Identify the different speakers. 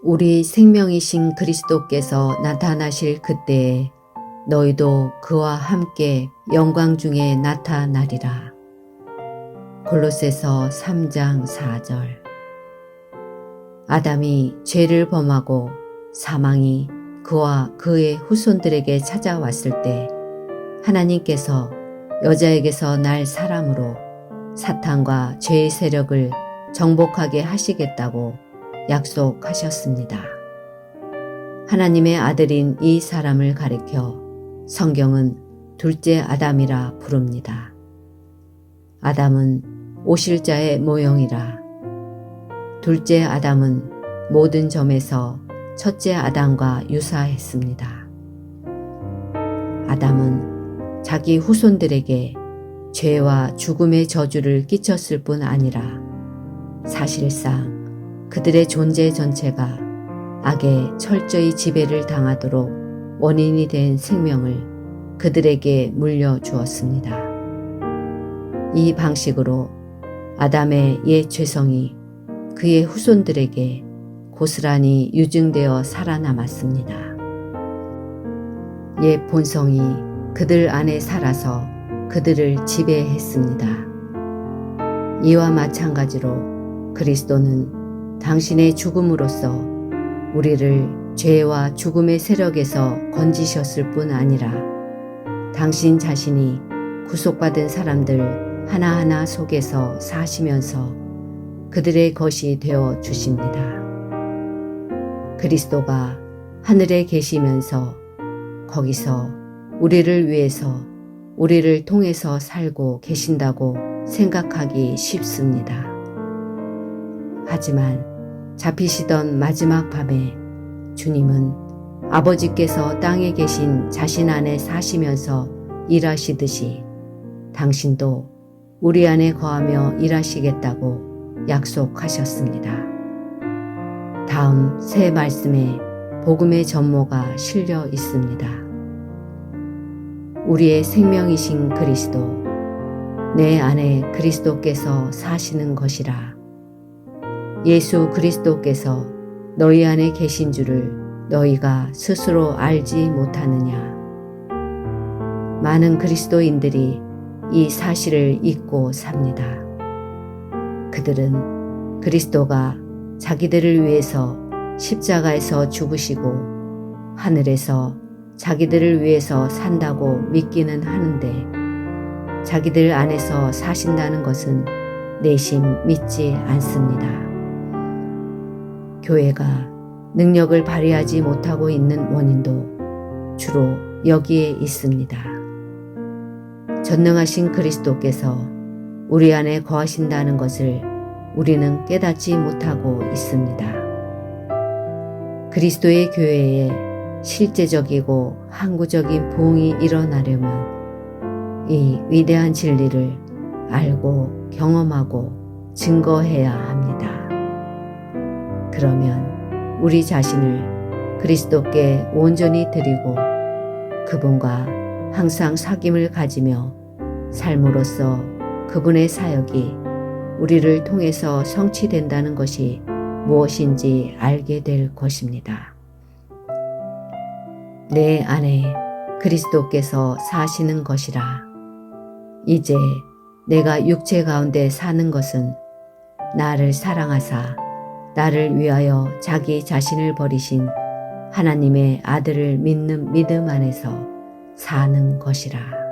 Speaker 1: 우리 생명이신 그리스도께서 나타나실 그때에 너희도 그와 함께 영광 중에 나타나리라. 골로새서 3장 4절 아담이 죄를 범하고 사망이 그와 그의 후손들에게 찾아왔을 때 하나님께서 여자에게서 날 사람으로 사탄과 죄의 세력을 정복하게 하시겠다고 약속하셨습니다. 하나님의 아들인 이 사람을 가리켜 성경은 둘째 아담이라 부릅니다. 아담은 오실자의 모형이라 둘째 아담은 모든 점에서 첫째 아담과 유사했습니다. 아담은 자기 후손들에게 죄와 죽음의 저주를 끼쳤을 뿐 아니라 사실상 그들의 존재 전체가 악의 철저히 지배를 당하도록 원인이 된 생명을 그들에게 물려주었습니다. 이 방식으로 아담의 옛 죄성이 그의 후손들에게 고스란히 유증되어 살아남았습니다. 옛 본성이 그들 안에 살아서 그들을 지배했습니다. 이와 마찬가지로 그리스도는 당신의 죽음으로써 우리를 죄와 죽음의 세력에서 건지셨을 뿐 아니라 당신 자신이 구속받은 사람들 하나하나 속에서 사시면서 그들의 것이 되어 주십니다. 그리스도가 하늘에 계시면서 거기서 우리를 위해서 우리를 통해서 살고 계신다고 생각하기 쉽습니다. 하지만 잡히시던 마지막 밤에 주님은 아버지께서 땅에 계신 자신 안에 사시면서 일하시듯이 당신도 우리 안에 거하며 일하시겠다고 약속하셨습니다. 다음 세 말씀에 복음의 전모가 실려 있습니다. 우리의 생명이신 그리스도, 내 안에 그리스도께서 사시는 것이라. 예수 그리스도께서 너희 안에 계신 줄을 너희가 스스로 알지 못하느냐. 많은 그리스도인들이 이 사실을 잊고 삽니다. 그들은 그리스도가 자기들을 위해서 십자가에서 죽으시고 하늘에서 자기들을 위해서 산다고 믿기는 하는데 자기들 안에서 사신다는 것은 내심 믿지 않습니다. 교회가 능력을 발휘하지 못하고 있는 원인도 주로 여기에 있습니다. 전능하신 그리스도께서 우리 안에 거하신다는 것을 우리는 깨닫지 못하고 있습니다. 그리스도의 교회에 실제적이고 항구적인 부흥이 일어나려면 이 위대한 진리를 알고 경험하고 증거해야 합니다. 그러면 우리 자신을 그리스도께 온전히 드리고 그분과 항상 사귐을 가지며 삶으로써 그분의 사역이 우리를 통해서 성취된다는 것이 무엇인지 알게 될 것입니다. 내 안에 그리스도께서 사시는 것이라. 이제 내가 육체 가운데 사는 것은 나를 사랑하사 나를 위하여 자기 자신을 버리신 하나님의 아들을 믿는 믿음 안에서 사는 것이라.